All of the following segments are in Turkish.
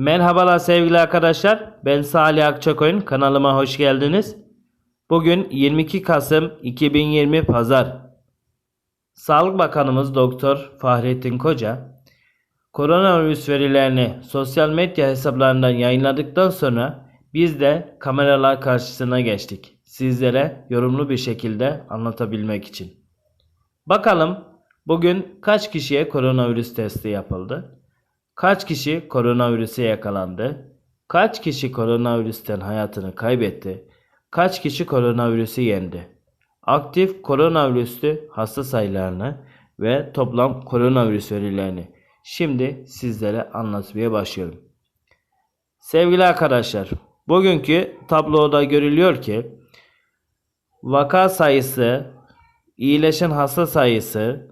Merhabalar sevgili arkadaşlar. Ben Salih Akçakoyun. Kanalıma hoş geldiniz. Bugün 22 Kasım 2020 Pazar. Sağlık Bakanımız Doktor Fahrettin Koca koronavirüs verilerini sosyal medya hesaplarından yayınladıktan sonra biz de kameralar karşısına geçtik. Sizlere yorumlu bir şekilde anlatabilmek için. Bakalım bugün kaç kişiye koronavirüs testi yapıldı? Kaç kişi koronavirüse yakalandı? Kaç kişi koronavirüsten hayatını kaybetti? Kaç kişi koronavirüsü yendi? Aktif koronavirüslü hasta sayılarını ve toplam koronavirüs verilerini şimdi sizlere anlatmaya başlıyorum. Sevgili arkadaşlar, bugünkü tabloda görülüyor ki vaka sayısı, iyileşen hasta sayısı,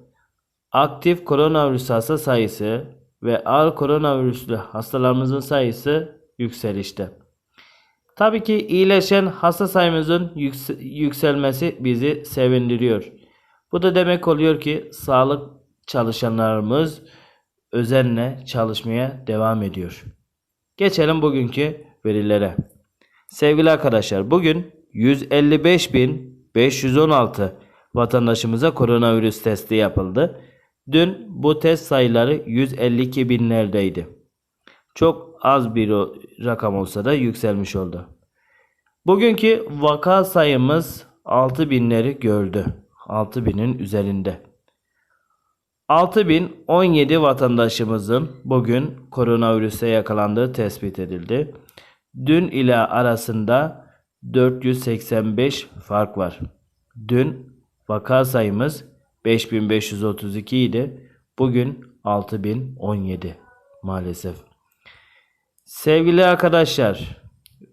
aktif koronavirüs hasta sayısı ve ağır koronavirüslü hastalarımızın sayısı yükselişte. Tabii ki iyileşen hasta sayımızın yüks- yükselmesi bizi sevindiriyor. Bu da demek oluyor ki sağlık çalışanlarımız özenle çalışmaya devam ediyor. Geçelim bugünkü verilere. Sevgili arkadaşlar bugün 155.516 vatandaşımıza koronavirüs testi yapıldı. Dün bu test sayıları 152 binlerdeydi. Çok az bir rakam olsa da yükselmiş oldu. Bugünkü vaka sayımız 6 binleri gördü. 6 binin üzerinde. 6017 vatandaşımızın bugün koronavirüse yakalandığı tespit edildi. Dün ile arasında 485 fark var. Dün vaka sayımız 5532 idi. Bugün 6017 maalesef. Sevgili arkadaşlar,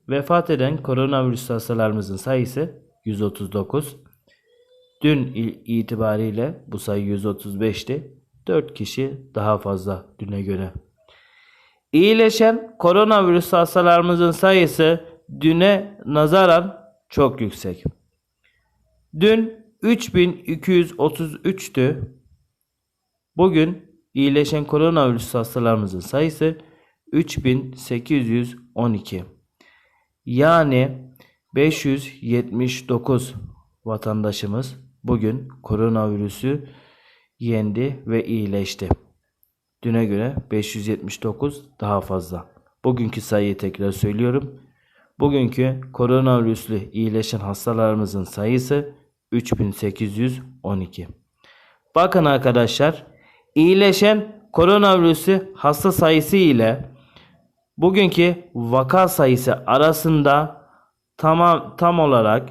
vefat eden koronavirüs hastalarımızın sayısı 139. Dün itibariyle bu sayı 135'ti. 4 kişi daha fazla düne göre. İyileşen koronavirüs hastalarımızın sayısı düne nazaran çok yüksek. Dün 3233'tü. Bugün iyileşen koronavirüs hastalarımızın sayısı 3812. Yani 579 vatandaşımız bugün koronavirüsü yendi ve iyileşti. Düne göre 579 daha fazla. Bugünkü sayıyı tekrar söylüyorum. Bugünkü koronavirüslü iyileşen hastalarımızın sayısı 3812. Bakın arkadaşlar, iyileşen koronavirüsü hasta sayısı ile bugünkü vaka sayısı arasında tamam tam olarak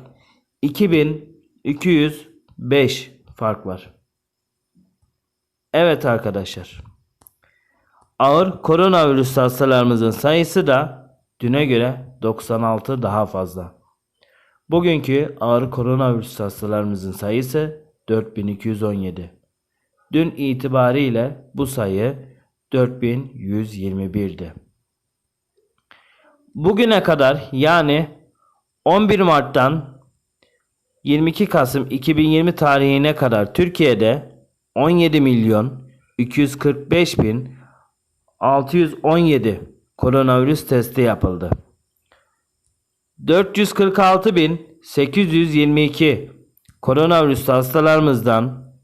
2205 fark var. Evet arkadaşlar. Ağır koronavirüs hastalarımızın sayısı da düne göre 96 daha fazla. Bugünkü ağır koronavirüs hastalarımızın sayısı 4217. Dün itibariyle bu sayı 4121'di. Bugüne kadar yani 11 Mart'tan 22 Kasım 2020 tarihine kadar Türkiye'de 17 milyon 245 bin 617 koronavirüs testi yapıldı. 446.822 koronavirüs hastalarımızdan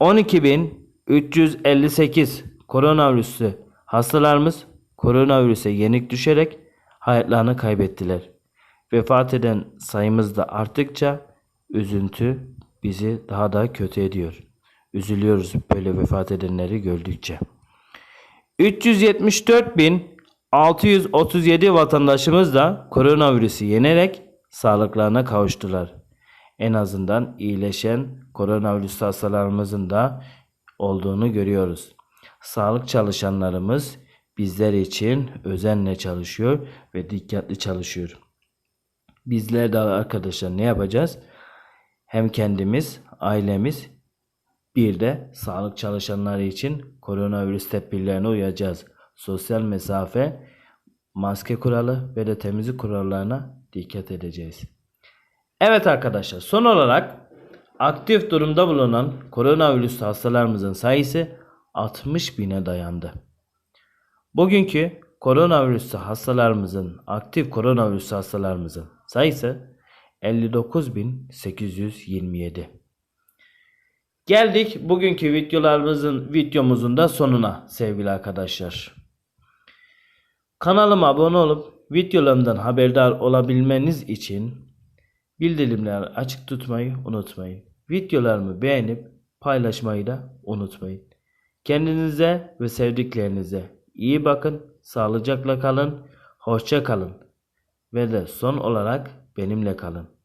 12.358 koronavirüslü hastalarımız koronavirüse yenik düşerek hayatlarını kaybettiler. Vefat eden sayımız da arttıkça üzüntü bizi daha da kötü ediyor. Üzülüyoruz böyle vefat edenleri gördükçe. 374.637 vatandaşımız da koronavirüsü yenerek sağlıklarına kavuştular. En azından iyileşen koronavirüs hastalarımızın da olduğunu görüyoruz. Sağlık çalışanlarımız bizler için özenle çalışıyor ve dikkatli çalışıyor. Bizler de arkadaşlar ne yapacağız? Hem kendimiz, ailemiz bir de sağlık çalışanları için koronavirüs tedbirlerine uyacağız. Sosyal mesafe, maske kuralı ve de temizlik kurallarına dikkat edeceğiz. Evet arkadaşlar son olarak aktif durumda bulunan koronavirüs hastalarımızın sayısı 60 bine dayandı. Bugünkü koronavirüs hastalarımızın, aktif koronavirüs hastalarımızın sayısı 59.827. Geldik bugünkü videolarımızın videomuzun da sonuna sevgili arkadaşlar. Kanalıma abone olup videolarımdan haberdar olabilmeniz için bildirimleri açık tutmayı unutmayın. Videolarımı beğenip paylaşmayı da unutmayın. Kendinize ve sevdiklerinize iyi bakın, sağlıcakla kalın, hoşça kalın ve de son olarak benimle kalın.